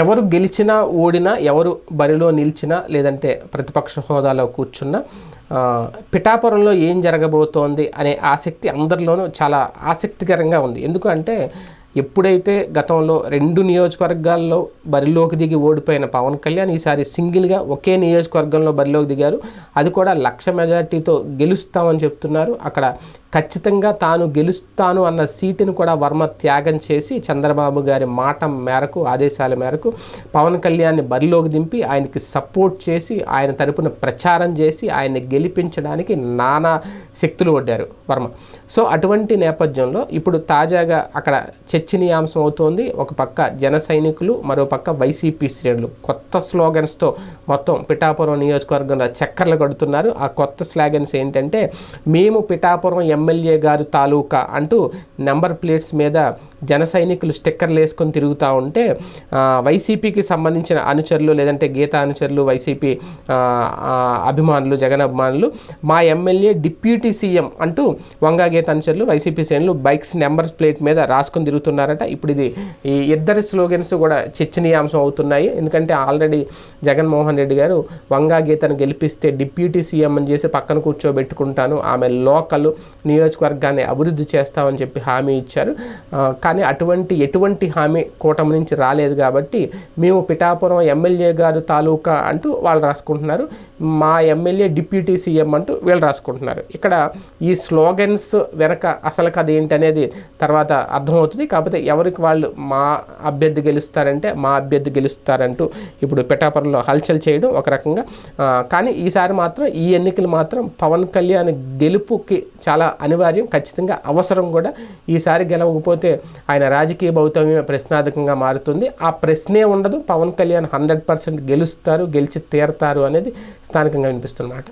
ఎవరు గెలిచినా ఓడినా ఎవరు బరిలో నిలిచినా లేదంటే ప్రతిపక్ష హోదాలో కూర్చున్నా పిఠాపురంలో ఏం జరగబోతోంది అనే ఆసక్తి అందరిలోనూ చాలా ఆసక్తికరంగా ఉంది. ఎందుకంటే ఎప్పుడైతే గతంలో రెండు నియోజకవర్గాల్లో బరిలోకి దిగి ఓడిపోయిన పవన్ కళ్యాణ్ ఈసారి సింగిల్గా ఒకే నియోజకవర్గంలో బరిలోకి దిగారు. అది కూడా లక్ష మెజార్టీతో గెలుస్తామని చెప్తున్నారు. అక్కడ ఖచ్చితంగా తాను గెలుస్తాను అన్న సీటును కూడా వర్మ త్యాగం చేసి చంద్రబాబు గారి మాట మేరకు ఆదేశాల మేరకు పవన్ కళ్యాణ్ని బరిలోకి దింపి ఆయనకి సపోర్ట్ చేసి ఆయన తరపున ప్రచారం చేసి ఆయన్ని గెలిపించడానికి నానా శక్తులు ఒడ్డారు వర్మ. సో అటువంటి నేపథ్యంలో ఇప్పుడు తాజాగా అక్కడ చర్చనీయాంశం అవుతోంది. ఒక పక్క జన సైనికులు మరో పక్క వైసీపీ శ్రేణులు. కొత్త స్లోగన్స్తో మొత్తం పిఠాపురం నియోజకవర్గంలో చక్కర్లు కడుతున్నారు. ఆ కొత్త స్లాగన్స్ ఏంటంటే మేము పిఠాపురం ఎమ్మెల్యే గారు తాలూకా అంటూ నెంబర్ ప్లేట్స్ మీద జన సైనికులు స్టిక్కర్లు వేసుకొని తిరుగుతూ ఉంటే వైసీపీకి సంబంధించిన అనుచరులు లేదంటే గీతా అనుచరులు వైసీపీ అభిమానులు జగన్ అభిమానులు మా ఎమ్మెల్యే డిప్యూటీ సీఎం అంటూ వంగా గీత అనుచరులు వైసీపీ శ్రేణులు బైక్స్ నెంబర్ ప్లేట్ మీద రాసుకొని తిరుగుతున్నారట ఇప్పుడు ఇది ఈ ఇద్దరి స్లోగన్స్ కూడా చర్చనీయాంశం అవుతున్నాయి. ఎందుకంటే ఆల్రెడీ జగన్మోహన్ రెడ్డి గారు వంగా గీతను గెలిపిస్తే డిప్యూటీ సీఎం అని చేసి పక్కన కూర్చోబెట్టుకుంటాను. ఆమె లోకల్ నియోజకవర్గాన్ని అభివృద్ధి చేస్తామని చెప్పి హామీ ఇచ్చారు. కానీ అటువంటి ఎటువంటి హామీ కూటమి నుంచి రాలేదు కాబట్టి మేము పిఠాపురం ఎమ్మెల్యే గారు తాలూకా అంటూ వాళ్ళు రాసుకుంటున్నారు. మా ఎమ్మెల్యే డిప్యూటీ సీఎం అంటూ వీళ్ళు రాసుకుంటున్నారు. ఇక్కడ ఈ స్లోగన్స్ వెనక అసలు కథ ఏంటనేది తర్వాత అర్థమవుతుంది. కాబట్టి కాకపోతే ఎవరికి వాళ్ళు మా అభ్యర్థి గెలుస్తారంటే మా అభ్యర్థి గెలుస్తారంటూ ఇప్పుడు పిఠాపురంలో హల్చల్ చేయడం ఒక రకంగా. కానీ ఈసారి మాత్రం ఈ ఎన్నికలు మాత్రం పవన్ కళ్యాణ్ గెలుపుకి చాలా అనివార్యం ఖచ్చితంగా అవసరం కూడా. ఈసారి గెలవకపోతే ఆయన రాజకీయ భౌతమ్యమే ప్రశ్నార్థకంగా మారుతుంది. ఆ ప్రశ్నే ఉండదు. పవన్ కళ్యాణ్ హండ్రెడ్ పర్సెంట్ గెలుస్తారు గెలిచి తీరతారు అనేది స్థానికంగా వినిపిస్తున్నమాట